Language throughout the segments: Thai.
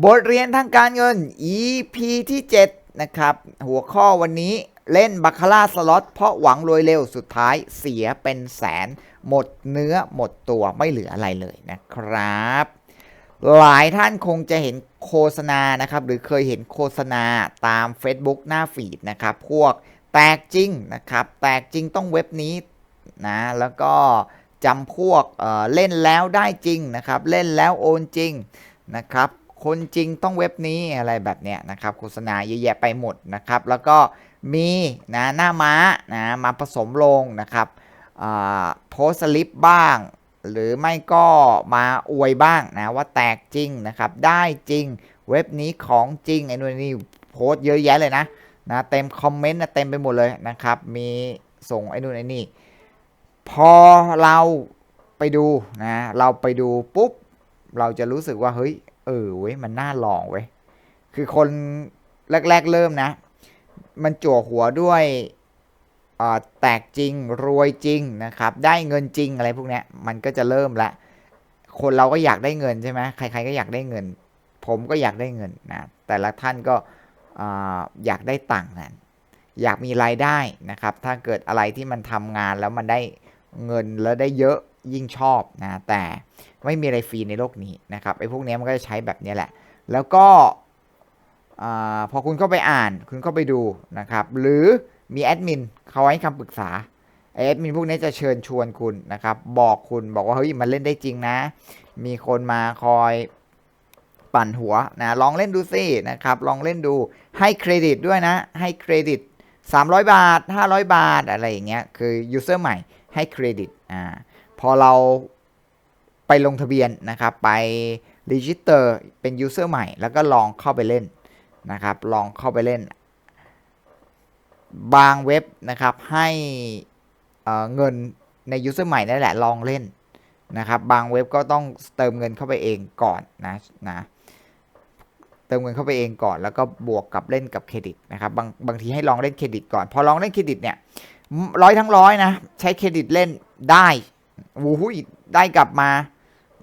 บทเรียนทางการเงิน EP ที่ 7 นะครับ หัวข้อวันนี้เล่นบาคาร่าสล็อตเพราะหวังรวยเร็วสุดท้ายเสียเป็นแสน หมดเนื้อหมดตัวไม่เหลืออะไรเลยนะครับ หลายท่านคงจะเห็นโฆษณานะครับ หรือเคยเห็นโฆษณาตาม Facebook หน้าฟีดนะครับ พวกแตกจริงนะครับ แตกจริงต้องเว็บนี้นะแล้วก็จำพวกเเล่นแล้วได้จริงนะครับ เล่นแล้วโอนจริงนะครับ คนจริงต้องเว็บนี้อะไรแบบเนี้ยนะครับโฆษณาเยอะแยะไปหมดนะครับ แล้วก็มีนะหน้าม้านะมาผสมลงนะครับโพสสลิปบ้าง หรือไม่ก็มาอวยบ้างนะว่าแตกจริงนะครับ ได้จริงเว็บนี้ของจริงไอ้นู่นนี่โพสเยอะแยะเลยนะนะเต็มคอมเมนต์นะเต็มไปหมดเลยนะครับ มีส่งไอ้นู่นไอ้นี่พอเราไปดูนะเราไปดูปุ๊บเราจะรู้สึกว่าเฮ้ย เออเว้ยมันน่าลองเว้ยคือคนแรก ๆ เริ่มนะ มันจั่วหัวด้วยแตกจริงรวยจริงนะครับ ได้เงินจริงอะไรพวกนี้มันก็จะเริ่มละ คนเราก็อยากได้เงินใช่ไหมใคร ๆ ก็อยากได้เงิน ผมก็อยากได้เงินนะแต่ละท่านก็อ่าอยากได้ตังค์นั้นอยากมีรายได้นะครับ ถ้าเกิดอะไรที่มันทำงานแล้วมันได้เงินแล้วได้เยอะ ยิ่งชอบนะแต่ไม่มีอะไรฟรีในโลกนี้นะครับไอ้พวกนี้มันก็จะใช้แบบนี้แหละ แล้วก็พอคุณเข้าไปอ่าน คุณเข้าไปดูนะครับหรือมีแอดมินเขาให้คำปรึกษาไอ้แอดมินพวกนี้จะเชิญชวนคุณนะครับ บอกคุณบอกว่าเฮ้ยมันเล่นได้จริงนะ มีคนมาคอยปั่นหัวนะลองเล่นดูสินะครับ ลองเล่นดูให้เครดิตด้วยนะ ให้เครดิต 300 บาท 500 บาทอะไรอย่างเงี้ยคือยูเซอร์ใหม่ให้เครดิตอ่า พอเราไปลงทะเบียนนะครับไปรีจิสเตอร์เป็นยูเซอร์ใหม่ แล้วก็ลองเข้าไปเล่นนะครับ ลองเข้าไปเล่น บางเว็บนะครับให้เเงินในยูเซอร์ใหม่นั่นแหละลองเล่นนะครับ บางเว็บก็ต้องเติมเงินเข้าไปเองก่อนนะนะเติมเงินเข้าไปเองก่อน แล้วก็บวกกับเล่นกับเครดิตนะครับบางบางทีให้ลองเล่นเครดิตก่อน พอลองเล่นเครดิตเนี่ยร้อยทั้งร้อยนะใช้เครดิตเล่นได้ โอ้โหได้กลับมา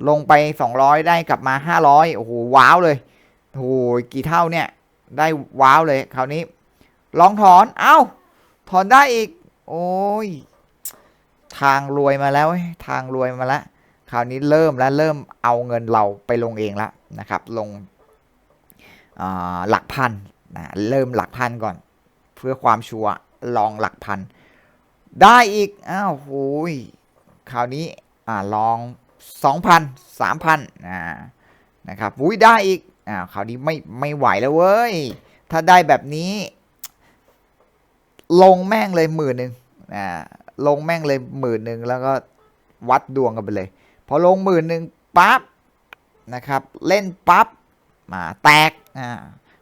ลงไป 200 ได้กลับมา 500 โอ้โห ว้าวเลยโอ้โหกี่เท่าเนี่ย ได้ว้าวเลยคราวนี้ ลองถอน เอ้า ถอนได้อีก โอ้ย ทางรวยมาแล้วเว้ทางรวยมาแล้ว คราวนี้เริ่มแล้วเริ่มเอาเงินเราไปลงเองแล้วนะครับ ลงหลักพันนะเริ่มหลักพันก่อน เพื่อความชัวร์ลองหลักพัน ได้อีก อ้าวโหย คราวนี้อ่าลอง 2,000 3,000อ่านะครับอุ้ยได้อีกอ่าคราวนี้ไม่ไม่ไหวแล้วเว้ย ถ้าได้แบบนี้ ลงแม่งเลยหมื่นหนึ่งอ่าลงแม่งเลยหมื่นหนึ่งแล้วก็วัดดวงกันไปเลย พอลงหมื่นหนึ่งปั๊บนะครับ เล่นปั๊บมาแตกอ่า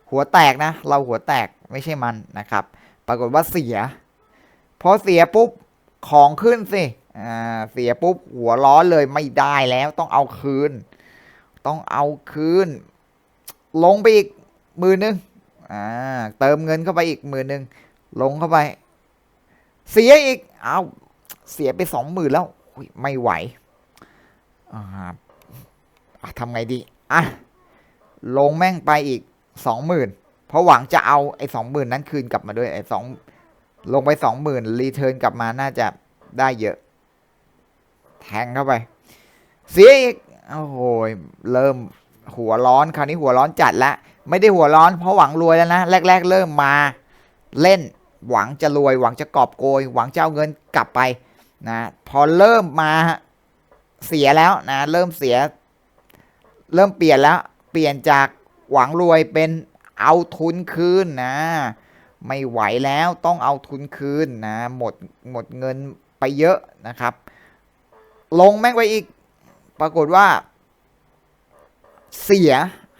หัวแตกนะ เราหัวแตกไม่ใช่มันนะครับ ปรากฏว่าเสีย พอเสียปุ๊บของขึ้นสิ เสียปุ๊บหัวร้อนเลยไม่ได้แล้วต้องเอาคืน ต้องเอาคืน ลงไปอีกหมื่นหนึ่งอ่าเติมเงินเข้าไปอีกหมื่นหนึ่งลงเข้าไป เสียอีกเอาเสียไปสองหมื่นแล้วไม่ไหวอ่าทำไงดีอะลงแม่งไปอีกสองหมื่นเพราะหวังจะเอาไอ้สองหมื่นนั้นคืนกลับมาด้วยไอ้สองลงไปสองหมื่นรีเทิร์นกลับมาน่าจะได้เยอะ แทงเข้าไป เสียอีกโอ้โหเริ่มหัวร้อนคราวนี้หัวร้อนจัดแล้วไม่ได้หัวร้อนเพราะหวังรวยแล้วนะ แรก ๆ เริ่มมาเล่นหวังจะรวย หวังจะกอบโกย หวังจะเอาเงินกลับไปนะพอเริ่มมาเสียแล้วนะเริ่มเสีย เริ่มเปลี่ยนแล้ว เปลี่ยนจากหวังรวยเป็นเอาทุนคืนนะ ไม่ไหวแล้วต้องเอาทุนคืนนะหมดหมดเงินไปเยอะนะครับ ลงแม่งไปอีก ปรากฏว่า เสีย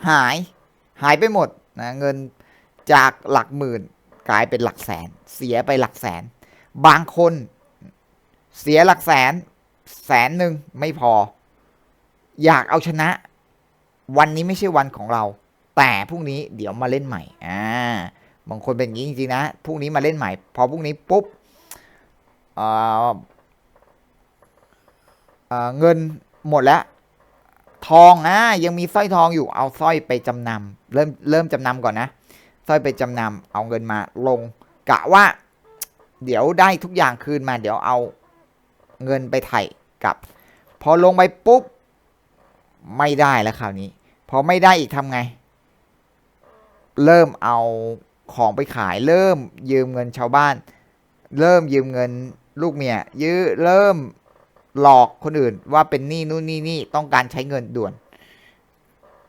หาย หายไปหมดนะเงินจากหลักหมื่น กลายเป็นหลักแสน เสียไปหลักแสน บางคน เสียหลักแสน แสนหนึ่งไม่พอ อยากเอาชนะ วันนี้ไม่ใช่วันของเรา แต่พรุ่งนี้เดี๋ยวมาเล่นใหม่อ่าบางคนเป็นอย่างนี้จริงๆนะพรุ่งนี้มาเล่นใหม่ พอพรุ่งนี้ปุ๊บอ่อ เงินหมดแล้ว ทองอะยังมีสร้อยทองอยู่เอาสร้อยไปจำนำเริ่มเริ่มจำนำก่อนนะสร้อยไปจำนำเอาเงินมาลง กะว่า เดี๋ยวได้ทุกอย่างคืนมา เดี๋ยวเอาเงินไปไถ่กับ พอลงไปปุ๊บ ไม่ได้แล้วคราวนี้ พอไม่ได้อีกทำไง เริ่มเอาของไปขาย เริ่มยืมเงินชาวบ้าน เริ่มยืมเงินลูกเมียยื้อเริ่ม หลอกคนอื่นว่าเป็นหนี้นู่นนี่นี่ต้องการใช้เงินด่วน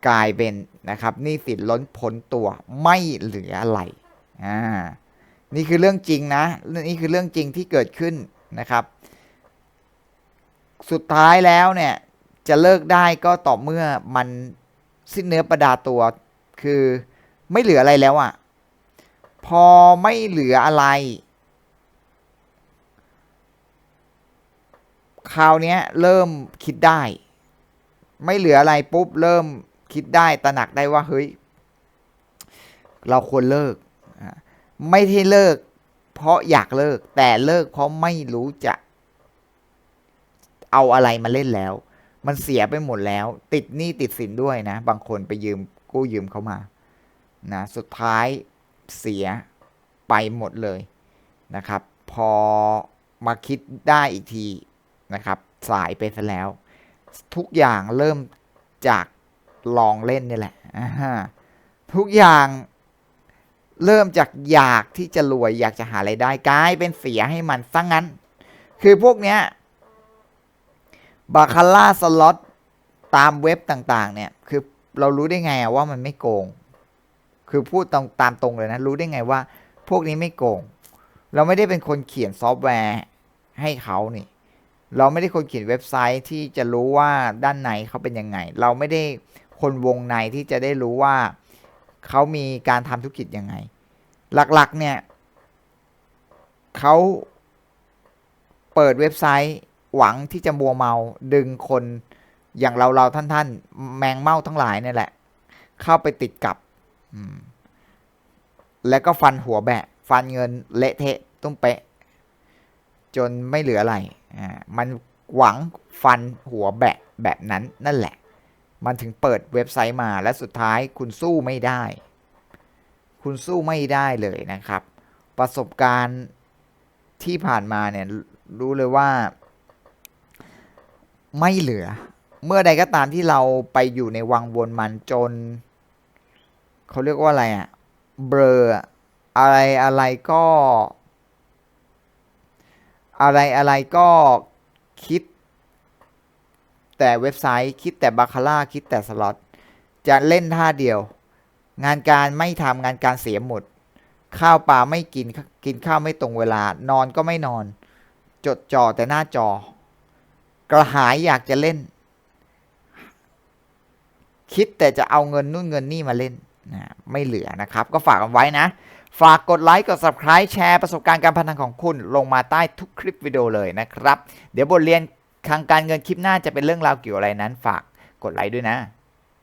กลายเป็นนะครับหนี้สินล้นพ้นตัวไม่เหลืออะไรอ่านี่คือเรื่องจริงนะ นี่คือเรื่องจริงที่เกิดขึ้นนะครับ สุดท้ายแล้วเนี่ยจะเลิกได้ก็ต่อเมื่อมันสิ้นเนื้อประดาตัว คือไม่เหลืออะไรแล้วอะ่ะ พอไม่เหลืออะไร คราวนี้เริ่มคิดได้ ไม่เหลืออะไรปุ๊บ เริ่มคิดได้ตระหนักได้ว่าเฮ้ย เราควรเลิก ไม่ใช่เลิก เพราะอยากเลิก แต่เลิกเพราะไม่รู้จะเอาอะไรมาเล่นแล้ว มันเสียไปหมดแล้ว ติดหนี้ติดสินด้วยนะ บางคนไปยืมกู้ยืมเขามา นะ สุดท้ายเสียไปหมดเลยนะครับ พอมาคิดได้อีกที นะครับสายไปซะแล้ว ทุกอย่างเริ่มจากลองเล่นนี่แหละทุกอย่างเริ่มจากอยากที่จะรวยอยากจะหาไรายได้กลายเป็นเสียให้มันซะงงั้น คือพวกเนี้ยบาคาร่าสล็อตตามเว็บต่างๆ เนี่ย คือเรารู้ได้ไงว่ามันไม่โกง คือพูดตรงตามตรงเลยนะ รู้ได้ไงว่า พวกนี้ไม่โกง เราไม่ได้เป็นคนเขียนซอฟต์แวร์ให้เขานี่ เราไม่ได้คนเขียนเว็บไซต์ที่จะรู้ว่าด้านในเขาเป็นยังไง เราไม่ได้คนวงในที่จะได้รู้ว่าเขามีการทำธุรกิจยังไง หลักๆเนี่ยเขาเปิดเว็บไซต์หวังที่จะมัวเมาดึงคนอย่างเราเราท่านท่านๆแมงเม่าทั้งหลายเนี่ยแหละ เข้าไปติดกับ แล้วก็ฟันหัวแบะ ฟันเงินเละเทะตุ้มเป๊ะ จนไม่เหลืออะไรอ่ามันหวังฟันหัวแบะแบบนั้นนั่นแหละ มันถึงเปิดเว็บไซต์มาและสุดท้ายคุณสู้ไม่ได้ คุณสู้ไม่ได้เลยนะครับ ประสบการณ์ที่ผ่านมาเนี่ยรู้เลยว่า ไม่เหลือ เมื่อใดก็ตามที่เราไปอยู่ในวังวนมันจน เขาเรียกว่าอะไรอะ่ะเบลออะอะไรอะไรก็ อะไรอะไรก็คิด แต่เว็บไซต์คิดแต่บาคาร่าคิดแต่สล็อตจะเล่นท่าเดียว งานการไม่ทำงานการเสียหมด ข้าวปลาไม่กินกินข้าวไม่ตรงเวลานอนก็ไม่นอน จดจ่อแต่หน้าจอ กระหายอยากจะเล่น คิดแต่จะเอาเงินนู่นเงินนี่มาเล่นนะครับ ไม่เหลือนะครับ ก็ฝากกันไว้นะ ฝากกดไลค์กด subscribe แชร์ประสบการณ์การพนันของคุณลงมาใต้ทุกคลิปวิดีโอเลยนะครับ เดี๋ยวบทเรียนทางการเงินคลิปหน้าจะเป็นเรื่องราวเกี่ยวอะไรนั้น ฝากกดไลค์ด้วยนะ